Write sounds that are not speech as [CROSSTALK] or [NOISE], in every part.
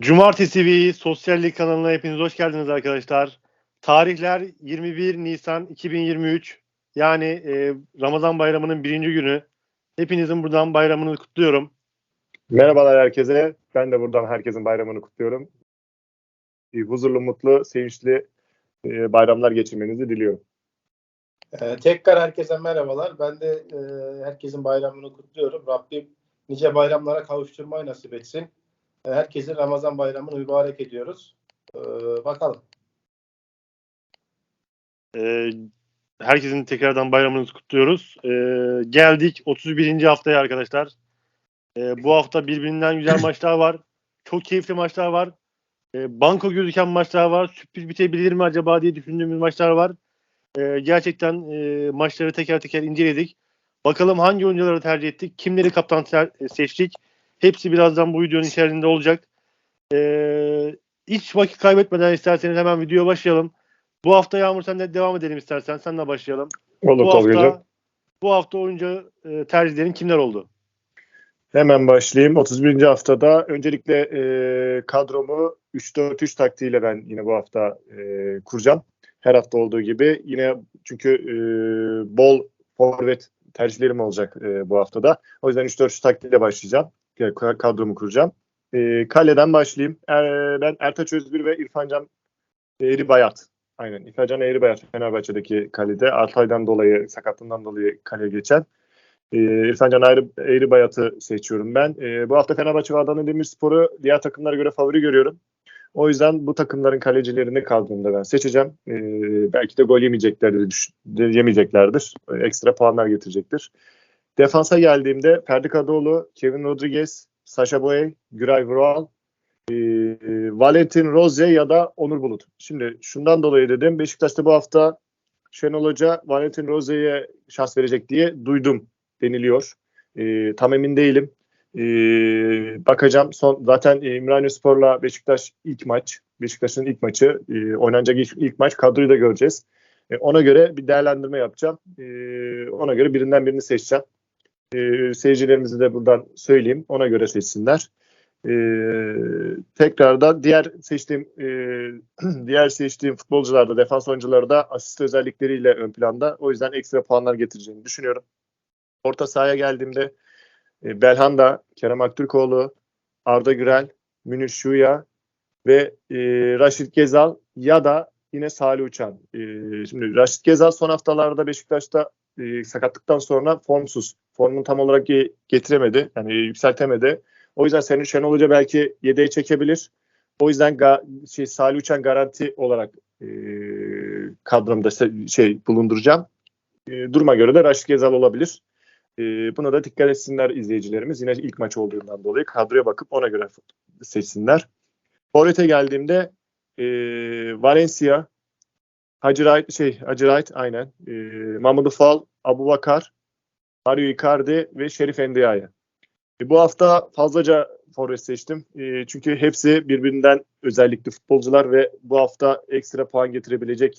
Cumartesi TV Sosyallik kanalına hepiniz hoş geldiniz arkadaşlar. Tarihler 21 Nisan 2023. Yani e, Ramazan bayramının birinci günü. Hepinizin buradan bayramını kutluyorum. Merhabalar herkese. Ben de buradan herkesin bayramını kutluyorum. Ee, Huzurlu, mutlu, sevinçli e, bayramlar geçirmenizi diliyorum. Ee, tekrar herkese merhabalar. Ben de e, herkesin bayramını kutluyorum. Rabbim nice bayramlara kavuşturmayı nasip etsin. E, herkesin Ramazan bayramını mübarek ediyoruz. Ee, bakalım. E, herkesin tekrardan bayramını kutluyoruz. E, geldik 31. haftaya arkadaşlar. E, bu hafta birbirinden güzel [LAUGHS] maçlar var. Çok keyifli maçlar var. E, banko gözüken maçlar var. Sürpriz bitebilir mi acaba diye düşündüğümüz maçlar var. E, gerçekten e, maçları teker teker inceledik. Bakalım hangi oyuncuları tercih ettik, kimleri kaptan seçtik. Hepsi birazdan bu videonun içerisinde olacak. E, hiç vakit kaybetmeden isterseniz hemen videoya başlayalım. Bu hafta Yağmur sen de devam edelim istersen. Senle başlayalım. Olur bu hafta, bu hafta oyuncu e, tercihlerin kimler oldu? Hemen başlayayım. 31. haftada öncelikle e, kadromu 3-4-3 taktiğiyle ben yine bu hafta e, kuracağım. Her hafta olduğu gibi. Yine çünkü e, bol forvet tercihlerim olacak e, bu haftada. O yüzden 3-4-3 taktiğiyle başlayacağım. Kadromu kuracağım. E, kaleden başlayayım. Er- ben Ertaç Özgür ve İrfan Can Eğri Bayat. Aynen. İrfan Can Bayat Fenerbahçe'deki kalede. Altay'dan dolayı, sakatlığından dolayı kaleye geçen. E, İrfan Can Bayat'ı seçiyorum ben. E, bu hafta Fenerbahçe ve Adana Demirspor'u diğer takımlara göre favori görüyorum. O yüzden bu takımların kalecilerini kadromda ben seçeceğim. E, belki de gol yemeyeceklerdir, yemeyeceklerdir. E, ekstra puanlar getirecektir. Defansa geldiğimde Ferdi Kadıoğlu, Kevin Rodriguez, Sasha Boye, Güray Vural, e, Valentin Roze ya da Onur Bulut. Şimdi şundan dolayı dedim Beşiktaş'ta bu hafta Şenol Hoca Valentin Roze'ye şans verecek diye duydum deniliyor. E, tam emin değilim. E, bakacağım. Son zaten İmraniye Spor'la Beşiktaş ilk maç. Beşiktaş'ın ilk maçı. E, oynanacak ilk, ilk maç. Kadroyu da göreceğiz. E, ona göre bir değerlendirme yapacağım. E, ona göre birinden birini seçeceğim. E, seyircilerimize de buradan söyleyeyim. Ona göre seçsinler. E, tekrardan diğer seçtiğim e, [CLEARS THROAT] diğer seçtiğim futbolcularda defans oyuncuları da asist özellikleriyle ön planda. O yüzden ekstra puanlar getireceğini düşünüyorum. Orta sahaya geldiğimde e, Belhanda, Kerem Aktürkoğlu, Arda Gürel, Münir Şuya ve e, Raşit Gezal ya da yine Salih Uçan. E, şimdi Raşit Gezal son haftalarda Beşiktaş'ta e, sakatlıktan sonra formsuz. Formunu tam olarak ge- getiremedi. Yani yükseltemedi. O yüzden senin Şenol Hoca belki yedeğe çekebilir. O yüzden ga- şey, Salih Uçan garanti olarak e, kadromda şey bulunduracağım. E, duruma göre de Raşit Gezal olabilir. E, buna da dikkat etsinler izleyicilerimiz. Yine ilk maç olduğundan dolayı kadroya bakıp ona göre seçsinler. Forvet'e geldiğimde e, Valencia, Hacı Wright, şey Hacı Wright aynen. E, Mahmut Fal, Abu Bakar, Mario Icardi ve Şerif Endiaye. E, bu hafta fazlaca forvet seçtim. E, çünkü hepsi birbirinden özellikli futbolcular ve bu hafta ekstra puan getirebilecek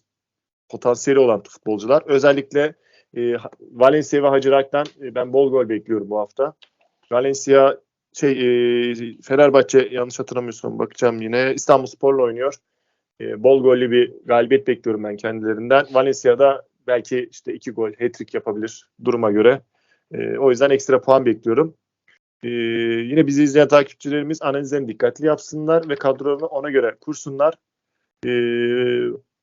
potansiyeli olan futbolcular. Özellikle e, Valencia ve Hacı e, ben bol gol bekliyorum bu hafta. Valencia şey e, Fenerbahçe yanlış hatırlamıyorsam bakacağım yine İstanbul Spor'la oynuyor. Bol gollü bir galibiyet bekliyorum ben kendilerinden. Valencia'da belki işte iki gol, hat-trick yapabilir duruma göre. E, o yüzden ekstra puan bekliyorum. E, yine bizi izleyen takipçilerimiz analizlerini dikkatli yapsınlar ve kadrolarını ona göre kursunlar. E,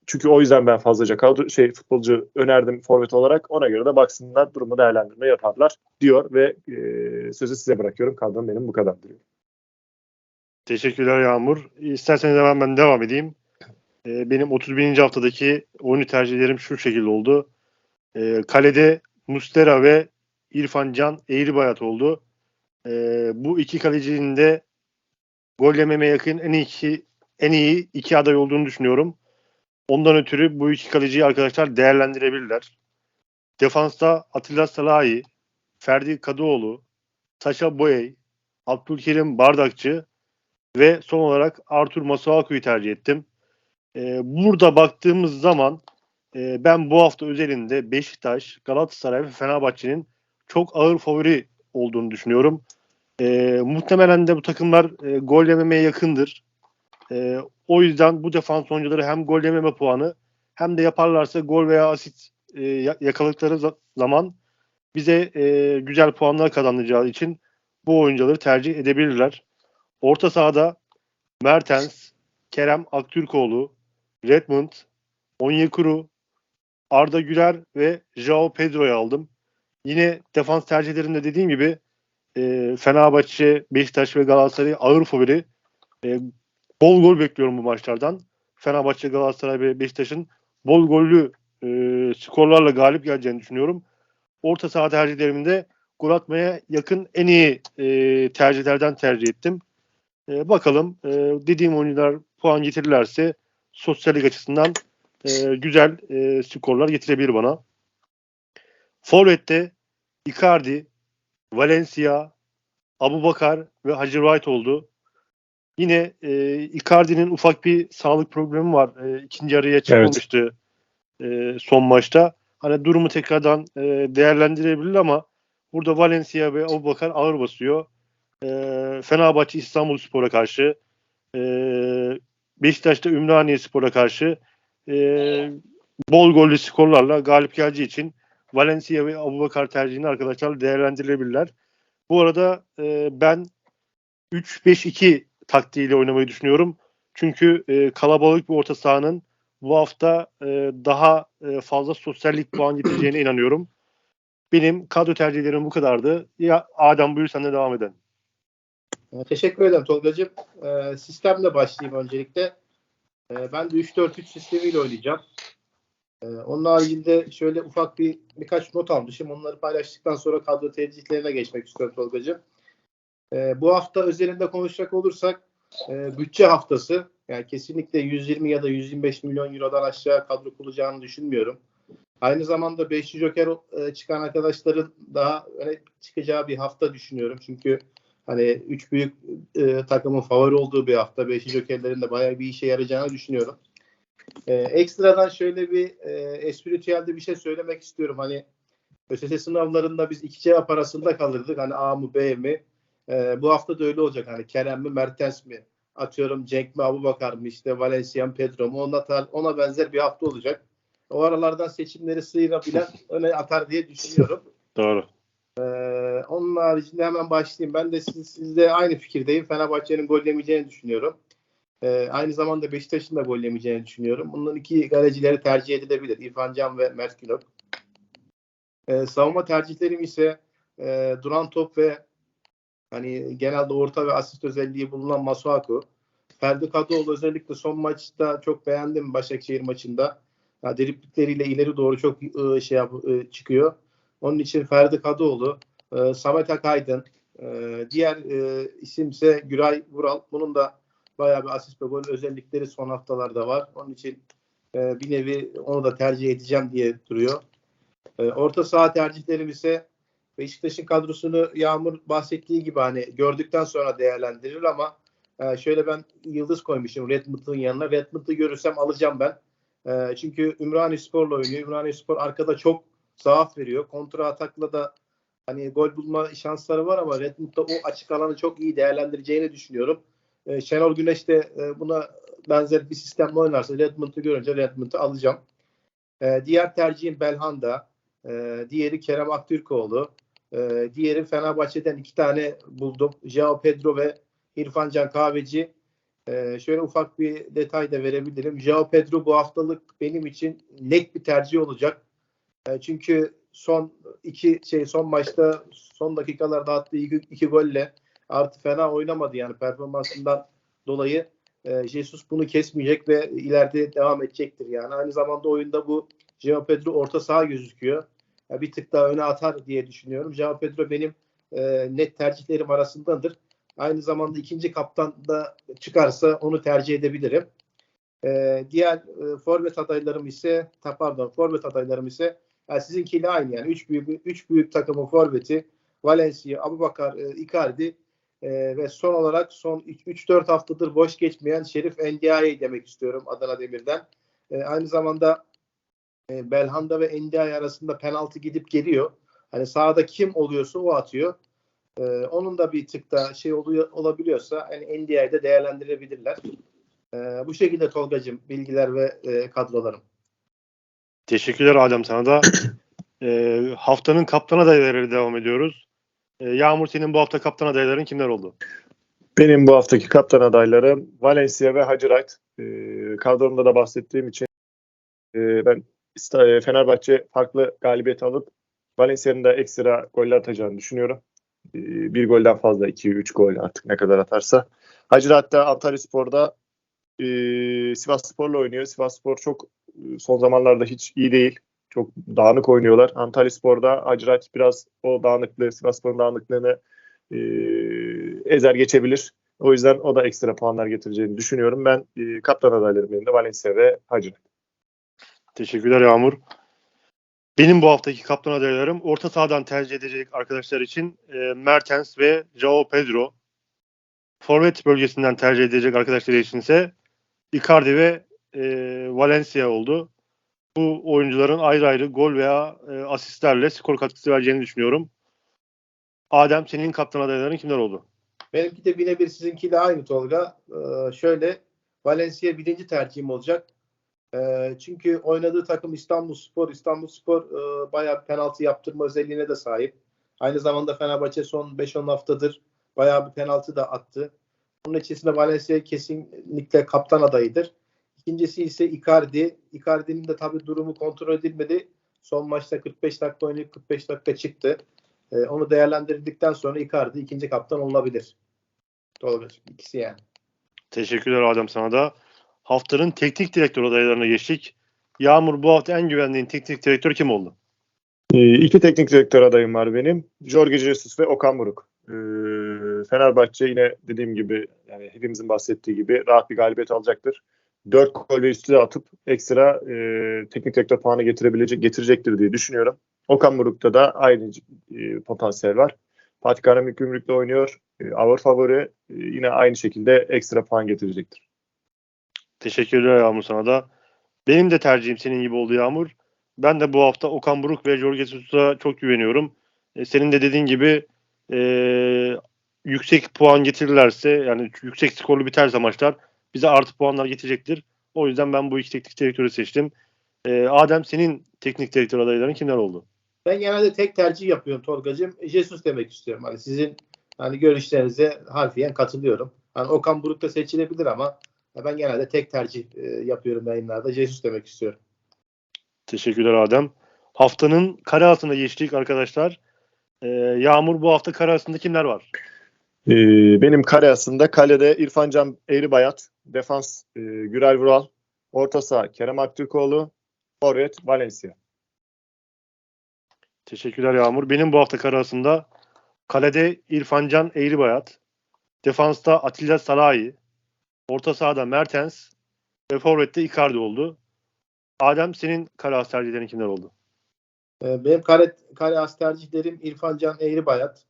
çünkü o yüzden ben fazlaca kadro şey futbolcu önerdim forvet olarak. Ona göre de baksınlar, durumu değerlendirme yaparlar diyor ve e, sözü size bırakıyorum. Kadrom benim bu kadar diyor. Teşekkürler Yağmur. İsterseniz hemen ben devam edeyim. E, benim 31. haftadaki oyuncu tercihlerim şu şekilde oldu. E, kalede Mustera ve İrfan Can Eğribayat oldu. E, bu iki kalecinin de gol yememe yakın en iyi iki, en iyi iki aday olduğunu düşünüyorum. Ondan ötürü bu iki kaleciyi arkadaşlar değerlendirebilirler. Defansta Atilla Salahi, Ferdi Kadıoğlu, Saşa Boyey, Abdülkerim Bardakçı ve son olarak Artur Masuaku'yu tercih ettim. Ee, burada baktığımız zaman e, ben bu hafta özelinde Beşiktaş, Galatasaray ve Fenerbahçe'nin çok ağır favori olduğunu düşünüyorum. Ee, muhtemelen de bu takımlar e, gol yememeye yakındır. E, o yüzden bu defans oyuncuları hem gol yememe puanı hem de yaparlarsa gol veya asist e, ya- yakaladıkları za- zaman bize e, güzel puanlar kazanacağı için bu oyuncuları tercih edebilirler. Orta sahada Mertens, Kerem Aktürkoğlu, Redmond, Onyekuru, Arda Güler ve Joao Pedro'yu aldım. Yine defans tercihlerinde dediğim gibi e, Fenerbahçe, Beşiktaş ve Galatasaray ağır favori. E, bol gol bekliyorum bu maçlardan. Fenerbahçe, Galatasaray ve Beşiktaş'ın bol gollü e, skorlarla galip geleceğini düşünüyorum. Orta saha tercihlerimde gol atmaya yakın en iyi e, tercihlerden tercih ettim. E, bakalım e, dediğim oyuncular puan getirirlerse sosyallik açısından e, güzel e, skorlar getirebilir bana. Forvet'te Icardi, Valencia, Abubakar ve Hacı Wright oldu. Yine e, Icardi'nin ufak bir sağlık problemi var. E, ikinci yarıya çıkmamıştı e, son maçta. Hani durumu tekrardan e, değerlendirebilir ama burada Valencia ve Abubakar ağır basıyor. E, Fenerbahçe İstanbul Spor'a karşı e, Beşiktaş'ta Ümraniye Spor'a karşı e, bol gollü skorlarla galip geleceği için Valencia ve Abubakar tercihini arkadaşlar değerlendirebilirler. Bu arada e, ben 3-5-2 taktiğiyle oynamayı düşünüyorum. Çünkü e, kalabalık bir orta sahanın bu hafta e, daha e, fazla sosyallik puan getireceğine inanıyorum. Benim kadro tercihlerim bu kadardı. Ya Adem buyur sen de devam edelim. Ee, Teşekkür ederim Tolga'cığım. Ee, sistemle başlayayım öncelikle. Ee, ben de 3-4-3 sistemiyle oynayacağım. Ee, onun haricinde şöyle ufak bir birkaç not almışım. Onları paylaştıktan sonra kadro tercihlerine geçmek istiyorum Tolga'cığım. Ee, bu hafta özelinde konuşacak olursak e, bütçe haftası. Yani kesinlikle 120 ya da 125 milyon eurodan aşağı kadro kurulacağını düşünmüyorum. Aynı zamanda 5 joker e, çıkan arkadaşların daha öne çıkacağı bir hafta düşünüyorum. Çünkü hani üç büyük e, takımın favori olduğu bir hafta. Beşi jokerlerin de bayağı bir işe yarayacağını düşünüyorum. E, ekstradan şöyle bir e, espritüelde bir şey söylemek istiyorum. Hani ÖSS sınavlarında biz iki cevap arasında kalırdık. Hani A mı B mi? E, bu hafta da öyle olacak. Hani Kerem mi Mertens mi? Atıyorum Cenk mi Abubakar mı? İşte Valencia mı Pedro mu? Ona, tar- ona benzer bir hafta olacak. O aralardan seçimleri sıyırabilen [LAUGHS] öne atar diye düşünüyorum. Doğru. Ee, onun haricinde hemen başlayayım. Ben de siz, sizle aynı fikirdeyim. Fenerbahçe'nin gol yemeyeceğini düşünüyorum. Ee, aynı zamanda Beşiktaş'ın da gol yemeyeceğini düşünüyorum. Bunların iki kalecileri tercih edilebilir. İrfan Can ve Mert Günok. Ee, savunma tercihlerim ise e, duran top ve hani genelde orta ve asist özelliği bulunan Masuaku. Ferdi Kadıoğlu özellikle son maçta çok beğendim Başakşehir maçında. Ya, driplikleriyle ileri doğru çok e, şey yap, e, çıkıyor. Onun için Ferdi Kadıoğlu, e, Samet Akaydın, e, diğer e, isimse Güray Vural. Bunun da bayağı bir asist ve gol özellikleri son haftalarda var. Onun için e, bir nevi onu da tercih edeceğim diye duruyor. E, orta saha tercihlerim ise Beşiktaş'ın kadrosunu Yağmur bahsettiği gibi hani gördükten sonra değerlendirir ama e, şöyle ben yıldız koymuşum Redmond'un yanına. Redmond'u görürsem alacağım ben. E, çünkü Ümraniye Spor'la oynuyor. Ümraniye Spor arkada çok zaaf veriyor. Kontra atakla da hani gol bulma şansları var ama Redmond'da o açık alanı çok iyi değerlendireceğini düşünüyorum. E, Şenol Güneş de e, buna benzer bir sistemle oynarsa Redmond'u görünce Redmond'u alacağım. E, diğer tercihim Belhanda. E, diğeri Kerem Aktürkoğlu. E, diğeri Fenerbahçe'den iki tane buldum. Joao Pedro ve İrfan Can Kahveci. E, şöyle ufak bir detay da verebilirim. Joao Pedro bu haftalık benim için net bir tercih olacak. E, çünkü son iki şey son maçta son dakikalarda attığı iki, iki golle artı fena oynamadı yani performansından dolayı e, Jesus bunu kesmeyecek ve ileride devam edecektir yani. Aynı zamanda oyunda bu Joao Pedro orta saha gözüküyor. Ya bir tık daha öne atar diye düşünüyorum. Joao Pedro benim e, net tercihlerim arasındadır. Aynı zamanda ikinci kaptan da çıkarsa onu tercih edebilirim. E, diğer e, forvet adaylarım ise pardon forvet adaylarım ise yani sizinkiyle aynı yani. Üç büyük, üç büyük takımın forveti Valencia, Abubakar, e, Icardi e, ve son olarak son 3-4 haftadır boş geçmeyen Şerif Endiaye demek istiyorum Adana Demir'den. E, aynı zamanda e, Belhanda ve Endiaye arasında penaltı gidip geliyor. Hani sahada kim oluyorsa o atıyor. E, onun da bir tık da şey oluyor olabiliyorsa hani Endiaye'de değerlendirebilirler. E, bu şekilde Tolgacığım bilgiler ve e, kadrolarım. Teşekkürler Adem sana da. [COUGHS] E, haftanın kaptan adayları devam ediyoruz. E, Yağmur senin bu hafta kaptan adayların kimler oldu? Benim bu haftaki kaptan adaylarım Valencia ve Hacı Wright. Ee, kadromda da bahsettiğim için e, ben e, Fenerbahçe farklı galibiyet alıp Valencia'nın da ekstra goller atacağını düşünüyorum. Ee, bir golden fazla, 2-3 gol artık ne kadar atarsa. Hacı Wright da Antalya Spor'da e, Sivas Spor'la oynuyor. Sivas Spor çok e, son zamanlarda hiç iyi değil. Çok dağınık oynuyorlar. Antalya Spor'da Wright biraz o dağınıklığı, Sivas Spor'un dağınıklığını e, ezer geçebilir. O yüzden o da ekstra puanlar getireceğini düşünüyorum. Ben e, kaptan adaylarım benim de Valencia ve Hacı. Teşekkürler Yağmur. Benim bu haftaki kaptan adaylarım orta sahadan tercih edecek arkadaşlar için e, Mertens ve Joao Pedro. Forvet bölgesinden tercih edecek arkadaşlar için ise Icardi ve e, Valencia oldu. Bu oyuncuların ayrı ayrı gol veya e, asistlerle skor katkısı vereceğini düşünüyorum. Adem senin kaptan adayların kimler oldu? Benimki de birebir sizinkiyle aynı Tolga. Ee, şöyle Valencia birinci tercihim olacak. Ee, çünkü oynadığı takım İstanbul Spor. İstanbul Spor e, bayağı penaltı yaptırma özelliğine de sahip. Aynı zamanda Fenerbahçe son 5-10 haftadır bayağı bir penaltı da attı. Bunun içerisinde Valencia kesinlikle kaptan adayıdır. İkincisi ise Icardi. Icardi'nin de tabii durumu kontrol edilmedi. Son maçta 45 dakika oynayıp 45 dakika çıktı. Ee, onu değerlendirdikten sonra Icardi ikinci kaptan olabilir. Tolga'cığım ikisi yani. Teşekkürler Adem sana da. Haftanın teknik direktör adaylarına geçtik. Yağmur bu hafta en güvendiğin teknik direktör kim oldu? E, iki teknik direktör adayım var benim. Jorge Jesus ve Okan Buruk. E, Fenerbahçe yine dediğim gibi yani hepimizin bahsettiği gibi rahat bir galibiyet alacaktır. 4 gol ve üstüne atıp ekstra e, teknik direktör puanı getirebilecek getirecektir diye düşünüyorum. Okan Buruk'ta da aynı e, potansiyel var. Fatih Karagümrük Gümrük'le oynuyor. E, Avrupa favori e, yine aynı şekilde ekstra puan getirecektir. Teşekkürler Yağmur sana da. Benim de tercihim senin gibi oldu Yağmur. Ben de bu hafta Okan Buruk ve Jorge Jesus'a çok güveniyorum. E, senin de dediğin gibi e, yüksek puan getirirlerse yani yüksek skorlu biterse maçlar bize artı puanlar getirecektir. O yüzden ben bu iki teknik direktörü seçtim. E, Adem senin teknik direktör adayların kimler oldu? Ben genelde tek tercih yapıyorum Tolga'cığım. Jesus demek istiyorum. Hani sizin hani görüşlerinize harfiyen katılıyorum. Hani Okan Buruk da seçilebilir ama ben genelde tek tercih e, yapıyorum yayınlarda. Jesus demek istiyorum. Teşekkürler Adem. Haftanın kare altına geçtik arkadaşlar. E, Yağmur bu hafta kare altında kimler var? E, benim kare aslında kalede İrfan Can Eğribayat, defans e, Gürel Vural, orta saha Kerem Aktürkoğlu, forvet Valencia. Teşekkürler Yağmur. Benim bu hafta kare arasında kalede İrfancan Eğribayat, defansta Atilla Salahi, orta sahada Mertens ve forvette Icardi oldu. Adem senin kare tercihlerin kimler oldu? E, benim kare, kare as tercihlerim İrfan Can Eğribayat.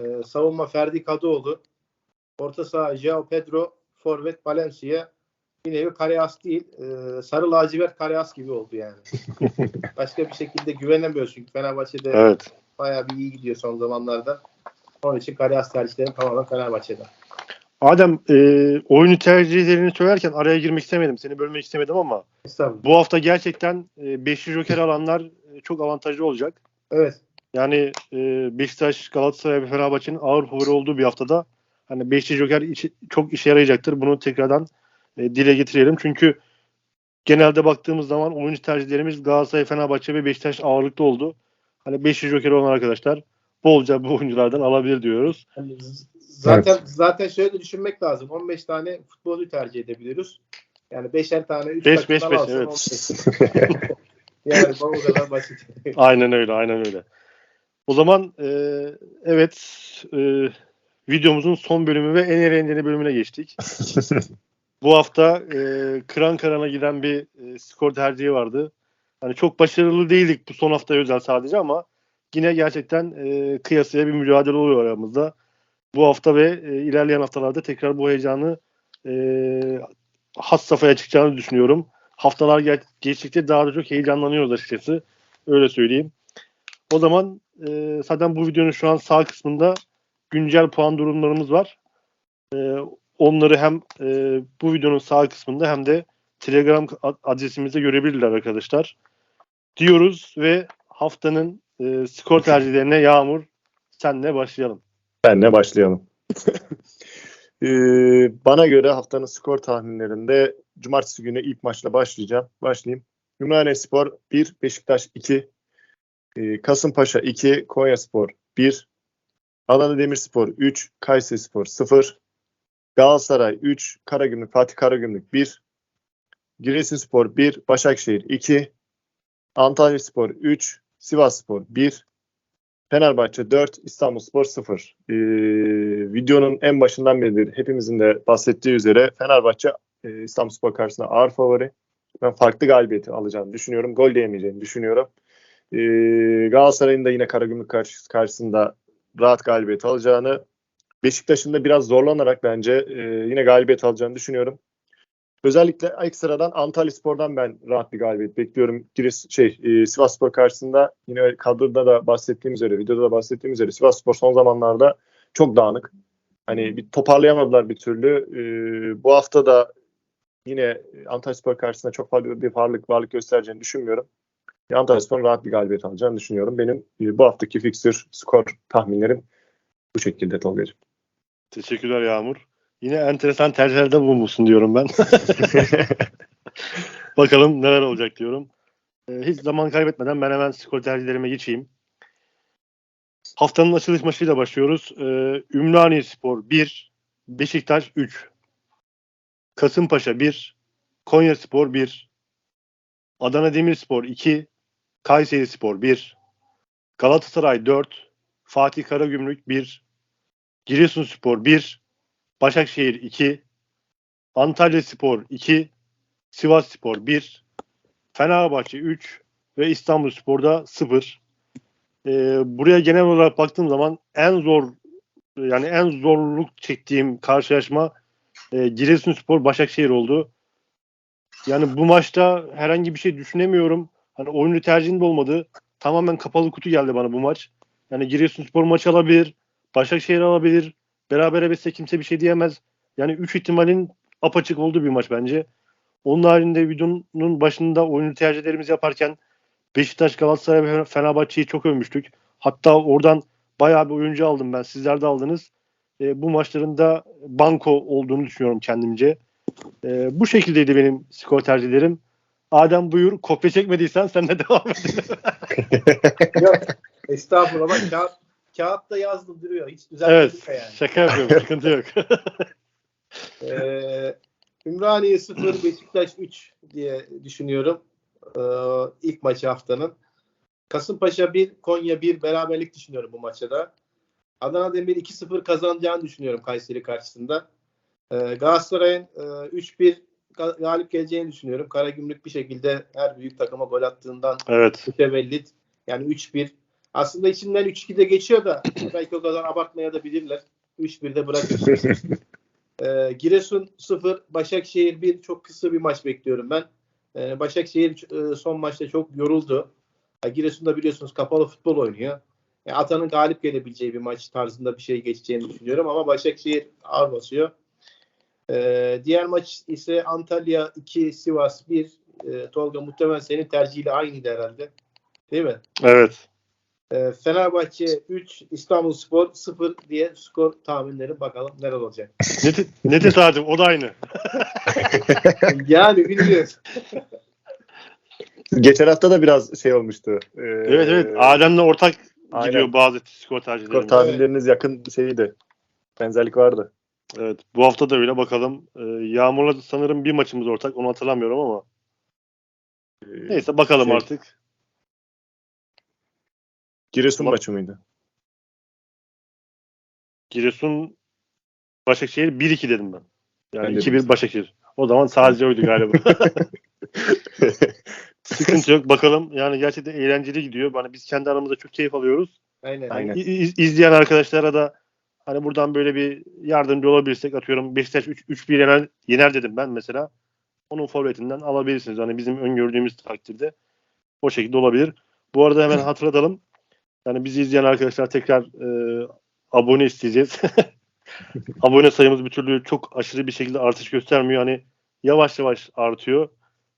E, savunma Ferdi Kadıoğlu. Orta saha Joao Pedro. Forvet Valencia. Bir nevi kare as değil. e, sarı lacivert kare as gibi oldu yani. [LAUGHS] Başka bir şekilde güvenemiyoruz çünkü Fenerbahçe'de Evet. bayağı bir iyi gidiyor son zamanlarda. Onun için Karias tercihlerim tamamen Fenerbahçe'den. Adem e, oyunu tercihlerini söylerken araya girmek istemedim. Seni bölmek istemedim ama bu hafta gerçekten e, beşli joker alanlar e, çok avantajlı olacak. Evet. Yani e, Beşiktaş, Galatasaray ve Fenerbahçe'nin ağır favori olduğu bir haftada hani Beşiktaş Joker içi- çok işe yarayacaktır. Bunu tekrardan e, dile getirelim. Çünkü genelde baktığımız zaman oyuncu tercihlerimiz Galatasaray, Fenerbahçe ve Beşiktaş ağırlıklı oldu. Hani Beşiktaş Joker olan arkadaşlar bolca bu oyunculardan alabilir diyoruz. Yani z- zaten zaten şöyle düşünmek lazım. 15 tane futbolcu tercih edebiliyoruz. Yani 5'er tane 3 Beş, beş, beş, evet. [LAUGHS] 15. [LAUGHS] yani bu o kadar basit. Aynen öyle, aynen öyle. O zaman e, evet e, videomuzun son bölümü ve en eğlenceli bölümüne geçtik. [LAUGHS] Bu hafta e, kıran kırana giden bir e, skor tercihi vardı. Hani çok başarılı değildik bu son hafta özel sadece ama yine gerçekten e, kıyasıya bir mücadele oluyor aramızda. Bu hafta ve e, ilerleyen haftalarda tekrar bu heyecanı e, has safhaya çıkacağını düşünüyorum. Haftalar ge- geçtikçe daha da çok heyecanlanıyoruz açıkçası. Öyle söyleyeyim. O zaman e, zaten bu videonun şu an sağ kısmında güncel puan durumlarımız var. E, onları hem e, bu videonun sağ kısmında hem de Telegram ad- adresimizde görebilirler arkadaşlar. Diyoruz ve haftanın e, skor tercihlerine Yağmur senle başlayalım. Benle başlayalım. [LAUGHS] Ee, bana göre haftanın skor tahminlerinde cumartesi günü ilk maçla başlayacağım. Başlayayım. Ümraniye Spor 1, Beşiktaş 2, ee, Kasımpaşa 2, Konya Spor 1, Adana Demirspor 3, Kayseri Spor 0, Galatasaray 3, Karagümrük Fatih Karagümrük 1, Giresunspor 1, Başakşehir 2, Antalya Spor 3, Sivas Spor 1, Fenerbahçe 4, İstanbulspor 0. Ee, videonun en başından beridir hepimizin de bahsettiği üzere Fenerbahçe e, İstanbulspor karşısında ağır favori. Ben farklı galibiyeti alacağını düşünüyorum. Gol de düşünüyorum. Ee, Galatasaray'ın da yine Karagümrük karşı, karşısında rahat galibiyet alacağını, Beşiktaş'ın da biraz zorlanarak bence e, yine galibiyet alacağını düşünüyorum. Özellikle ekstradan Antalya Spor'dan ben rahat bir galibiyet bekliyorum. Giris, şey, e, Sivas Spor karşısında yine kadroda da bahsettiğim üzere, videoda da bahsettiğim üzere Sivas Spor son zamanlarda çok dağınık. Hani bir toparlayamadılar bir türlü. E, bu hafta da yine Antalya Spor karşısında çok fazla bir varlık varlık göstereceğini düşünmüyorum. Antalya Spor'un rahat bir galibiyet alacağını düşünüyorum. Benim e, bu haftaki fixture skor tahminlerim bu şekilde Tolga'cığım. Teşekkürler Yağmur. Yine enteresan tercihlerde bulunmuşsun diyorum ben. [LAUGHS] Bakalım neler olacak diyorum. Ee, hiç zaman kaybetmeden ben hemen skor tercihlerime geçeyim. Haftanın açılış maçıyla başlıyoruz. Ee, Ümraniye Spor 1, Beşiktaş 3, Kasımpaşa 1, Konya Spor 1, Adana Demirspor 2, Kayseri Spor 1, Galatasaray 4, Fatih Karagümrük 1, Giresunspor 1, Başakşehir 2, Antalya Spor 2, Sivas Spor 1, Fenerbahçe 3 ve İstanbul Spor'da 0. Ee, buraya genel olarak baktığım zaman en zor yani en zorluk çektiğim karşılaşma e, Giresunspor Başakşehir oldu. Yani bu maçta herhangi bir şey düşünemiyorum. Hani oyuncu tercihinde olmadı. Tamamen kapalı kutu geldi bana bu maç. Yani Giresunspor maç alabilir, Başakşehir alabilir. Berabere bitse kimse bir şey diyemez. Yani 3 ihtimalin apaçık olduğu bir maç bence. Onun haricinde videonun başında oyuncu tercihlerimizi yaparken Beşiktaş, Galatasaray ve Fenerbahçe'yi çok övmüştük. Hatta oradan bayağı bir oyuncu aldım ben. Sizler de aldınız. E, bu maçların da banko olduğunu düşünüyorum kendimce. E, bu şekildeydi benim skor tercihlerim. Adem buyur. Kopya çekmediysen sen de [LAUGHS] devam et. Yok. Estağfurullah. Bak, kağıt, kağıtta yazdım duruyor. Hiç evet. düzeltmedik de yani. Şaka yapıyorum. sıkıntı yok. [LAUGHS] [LAUGHS] Ee, Ümraniye 0, Beşiktaş 3 diye düşünüyorum. Ee, ilk maçı haftanın. Kasımpaşa 1, Konya 1 beraberlik düşünüyorum bu maçta da. Adana Demir 2-0 kazanacağını düşünüyorum Kayseri karşısında. Ee, Galatasaray'ın e, 3-1 ga- galip geleceğini düşünüyorum. Karagümrük bir şekilde her büyük takıma gol attığından evet. mütevellit. Yani 3-1. Aslında içinden 3-2 de geçiyor da [LAUGHS] belki o kadar abartmaya da bilirler. 3-1'de bırakır. [LAUGHS] Ee, Giresun 0, Başakşehir 1 çok kısa bir maç bekliyorum ben. Ee, Başakşehir e, son maçta çok yoruldu. Ha, Giresun'da biliyorsunuz kapalı futbol oynuyor. E, Atan'ın galip gelebileceği bir maç tarzında bir şey geçeceğini düşünüyorum ama Başakşehir ağır basıyor. Ee, diğer maç ise Antalya 2, Sivas 1. Ee, Tolga muhtemelen senin tercihiyle aynıydı herhalde. Değil mi? Evet. Ee, Fenerbahçe 3, İstanbulspor 0 diye skor tahminleri bakalım neler olacak. Ne, te- ne tesadüf. O da aynı. [LAUGHS] yani bilmiyoruz. Geçen hafta da biraz şey olmuştu. Ee, Evet evet. Adem'le ortak Aynen. gidiyor bazı skor skor tercihlerimiz. tahminleriniz yakın şeydi. Benzerlik vardı. Evet. Bu hafta da öyle bakalım. Ee, Yağmur'la sanırım bir maçımız ortak. Onu hatırlamıyorum ama. Ee, Neyse bakalım Şey- artık. Giresun Tamam. maçı mıydı? Giresun Başakşehir 1-2 dedim ben. Ben Yani de 2-1 Başakşehir. O zaman sadece oydu galiba. [LAUGHS] Sıkıntı yok. Bakalım. Yani gerçekten eğlenceli gidiyor. Yani biz kendi aramızda çok keyif alıyoruz. Aynen. Aynen. İ- iz- izleyen arkadaşlara da hani buradan böyle bir yardımcı olabilirsek atıyorum Beşiktaş 3 3-1 yener, yener dedim ben mesela. Onun forvetinden alabilirsiniz. Hani bizim öngördüğümüz takdirde o şekilde olabilir. Bu arada hemen hatırlatalım. Yani bizi izleyen arkadaşlar tekrar e, abone isteyeceğiz. [LAUGHS] abone sayımız bir türlü çok aşırı bir şekilde artış göstermiyor. Hani yavaş yavaş artıyor.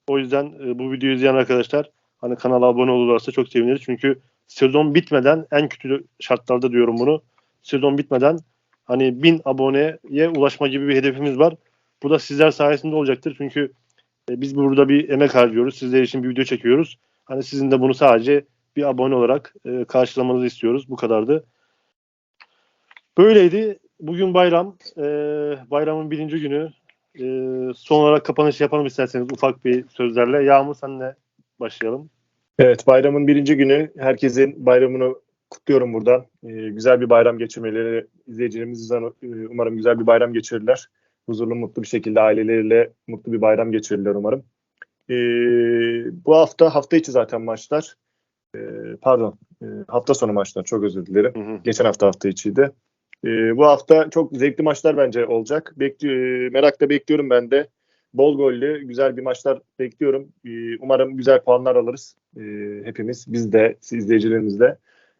O yüzden e, bu videoyu izleyen arkadaşlar hani kanala abone olurlarsa çok seviniriz. Çünkü sezon bitmeden en kötü şartlarda diyorum bunu. Sezon bitmeden hani 1000 aboneye ulaşma gibi bir hedefimiz var. Bu da sizler sayesinde olacaktır. Çünkü e, biz burada bir emek harcıyoruz. Sizler için bir video çekiyoruz. Hani sizin de bunu sadece bir abone olarak e, karşılamanızı istiyoruz. Bu kadardı. Böyleydi. Bugün bayram. E, bayramın birinci günü. E, son olarak kapanış yapalım isterseniz ufak bir sözlerle. Yağmur senle başlayalım. Evet bayramın birinci günü. Herkesin bayramını kutluyorum buradan. Ee, güzel bir bayram geçirmeleri izleyicilerimizden e, umarım güzel bir bayram geçirirler. Huzurlu, mutlu bir şekilde aileleriyle mutlu bir bayram geçirirler umarım. Ee, bu hafta hafta içi zaten maçlar. Ee, pardon e, hafta sonu maçlar çok özür dilerim. Hı hı. Geçen hafta hafta içiydi. Ee, bu hafta çok zevkli maçlar bence olacak. Bekli- merakla bekliyorum ben de. Bol gollü, güzel bir maçlar bekliyorum. Ee, umarım güzel puanlar alırız. Ee, hepimiz, biz de, siz izleyicilerimiz de.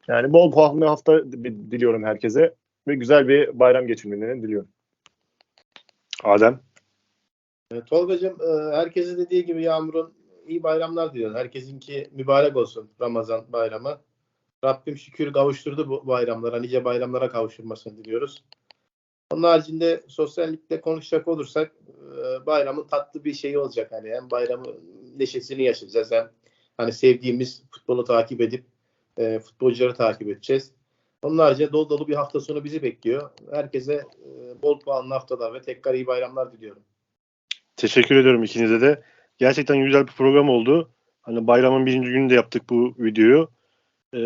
Yani bol puanlı hafta di- diliyorum herkese ve güzel bir bayram geçirmelerini diliyorum. Adem. E, Tolga'cığım e, herkese dediği gibi Yağmur'un iyi bayramlar diliyorum. Herkesinki mübarek olsun Ramazan bayramı. Rabbim şükür kavuşturdu bu bayramlara. Nice bayramlara kavuşturmasını diliyoruz. Onun haricinde sosyallikle konuşacak olursak e, bayramın tatlı bir şeyi olacak. Hani hem bayramın neşesini yaşayacağız hem hani sevdiğimiz futbolu takip edip e, futbolcuları takip edeceğiz. Onun haricinde dolu dolu bir hafta sonu bizi bekliyor. Herkese e, bol puanlı haftalar ve tekrar iyi bayramlar diliyorum. Teşekkür ediyorum ikinize de. Gerçekten güzel bir program oldu. Hani bayramın birinci gününde yaptık bu videoyu. Ee,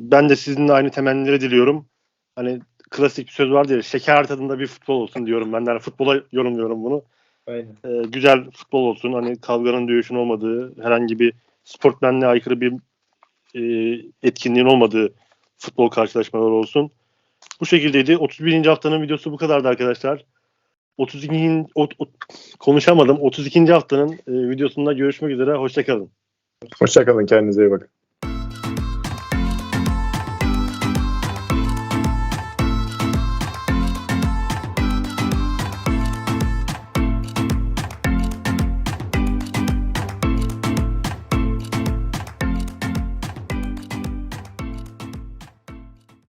ben de sizinle aynı temennileri diliyorum. Hani klasik bir söz vardır ya şeker tadında bir futbol olsun diyorum ben. Yani futbola yorumluyorum bunu. Aynen. Ee, güzel futbol olsun. Hani kavganın dövüşün olmadığı, herhangi bir sportmenliğe aykırı bir e, etkinliğin olmadığı futbol karşılaşmaları olsun. Bu şekildeydi. 31. haftanın videosu bu kadardı arkadaşlar. 32. ot- ot- konuşamadım. 32. haftanın e, videosunda görüşmek üzere. Hoşçakalın. Hoşçakalın, kendinize iyi bakın.